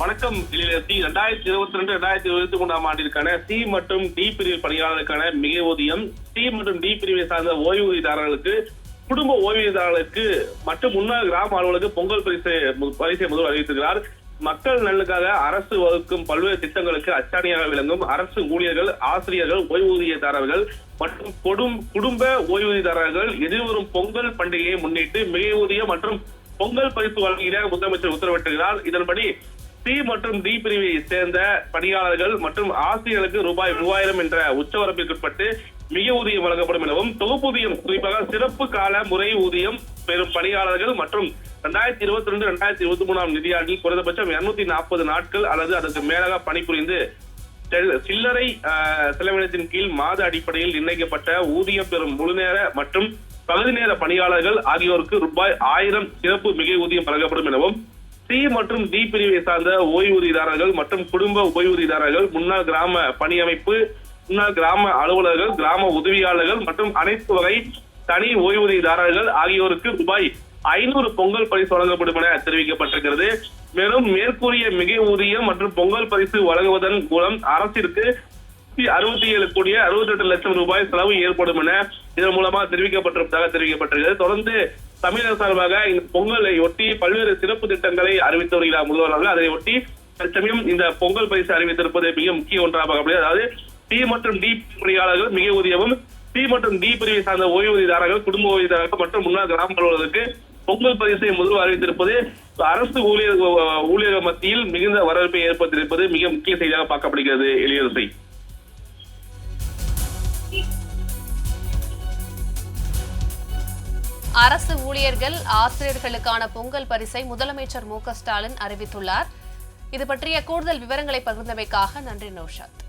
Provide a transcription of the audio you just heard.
வணக்கம். இரண்டாயிரத்தி ரெண்டாயிரத்தி இருபத்தி ரெண்டு ரெண்டாயிரத்தி இருபத்தி மூணாம் ஆண்டிற்கான சி மற்றும் டி பிரிவு பணியாளர்களுக்கான மிக ஊதியம். சி மற்றும் டி பிரிவை சார்ந்த ஓய்வூதியதாரர்களுக்கு குடும்ப ஓய்வூதியதாரர்களுக்கு மற்றும் முன்னாள் கிராம அலுவலருக்கு பொங்கல் பரிசு பரிசை முதல் அறிவித்திருக்கிறார். மக்கள் நலனுக்காக அரசு வகுக்கும் பல்வேறு திட்டங்களுக்கு அச்சாணியாக விளங்கும் அரசு ஊழியர்கள் ஆசிரியர்கள் ஓய்வூதியதாரர்கள் மற்றும் கொடும் குடும்ப ஓய்வூதியதாரர்கள் எதிர்வரும் பொங்கல் பண்டிகையை முன்னிட்டு மிக ஊதியம் மற்றும் பொங்கல் பரிசு வழங்குகிற முதலமைச்சர் உத்தரவிட்டிருக்கிறார். இதன்படி சி மற்றும் டி பிரிவை சேர்ந்த பணியாளர்கள் மற்றும் ஆசிரியர்களுக்கு ரூபாய் மூவாயிரம் என்ற உச்சவரம்பிற்குட்பட்டு மிக ஊதியம் வழங்கப்படும் எனவும் தொகுப்பூதியம் குறிப்பாக சிறப்பு கால முறை ஊதியம் பெறும் பணியாளர்கள் மற்றும் ரெண்டாயிரத்தி இருபத்தி ரெண்டு ரெண்டாயிரத்தி இருபத்தி மூணாம் நிதியாண்டில் குறைந்தபட்சம் இருநூத்தி நாற்பது நாட்கள் அல்லது அதற்கு மேலாக பணிபுரிந்து சில்லறை ஆஹ், செலவினத்தின் கீழ் மாத அடிப்படையில் நிர்ணயிக்கப்பட்ட ஊதியம் பெறும் முழுநேர மற்றும் பகுதி நேர பணியாளர்கள் ஆகியோருக்கு ரூபாய் ஆயிரம் சிறப்பு மிகை ஊதியம் வழங்கப்படும் எனவும் சி மற்றும் டி பிரிவை சார்ந்த ஓய்வூதியதாரர்கள் மற்றும் குடும்ப ஓய்வூதியதாரர்கள் முன்னாள் கிராம பணி அமைப்பு முன்னாள் கிராம அலுவலர்கள் கிராம உதவியாளர்கள் மற்றும் அனைத்து வகை தனி ஓய்வூதியதாரர்கள் ஆகியோருக்கு ரூபாய் ஐநூறு பொங்கல் பரிசு வழங்கப்படும் என தெரிவிக்கப்பட்டிருக்கிறது. மேலும் மேற்கூறிய மிகை ஊதியம் மற்றும் பொங்கல் பரிசு வழங்குவதன் மூலம் அரசிற்கு அறுபத்தி ஏழு கோடியே அறுபத்தி எட்டு லட்சம் ரூபாய் செலவு ஏற்படும் என இதன் மூலமா தெரிவிக்கப்பட்டிருப்பதாக தெரிவிக்கப்பட்டிருக்கிறது. தொடர்ந்து தமிழக சார்பாக இந்த பொங்கலை ஒட்டி பல்வேறு சிறப்பு திட்டங்களை அறிவித்து வருகிறார் முதல்வர் அவர்கள். அதை ஒட்டி தற்சமயம் இந்த பொங்கல் பரிசு அறிவித்திருப்பது மிக முக்கிய ஒன்றாக பார்க்கப்படுகிறது அதாவது பி மற்றும் டி பொறியாளர்கள் மிக ஊதியமும் பி மற்றும் டி பிரிவை சார்ந்த ஓய்வூதியதாரர்கள் குடும்ப ஓய்வூதியதாரர்கள் மற்றும் முன்னாள் கிராம அலுவலர்களுக்கு பொங்கல் பரிசை முதல்வர் அறிவித்திருப்பது அரசு ஊழியர் ஊழியர்கள் மத்தியில் மிகுந்த வரவேற்பை ஏற்படுத்தியிருப்பது மிக முக்கிய செய்தியாக பார்க்கப்படுகிறது. எளியரசை. அரசு ஊழியர்கள் ஆசிரியர்களுக்கான பொங்கல் பரிசை முதலமைச்சர் மு க ஸ்டாலின் அறிவித்துள்ளார். இது பற்றிய கூடுதல் விவரங்களை பகிர்ந்தமைக்காக நன்றி நௌஷாத்.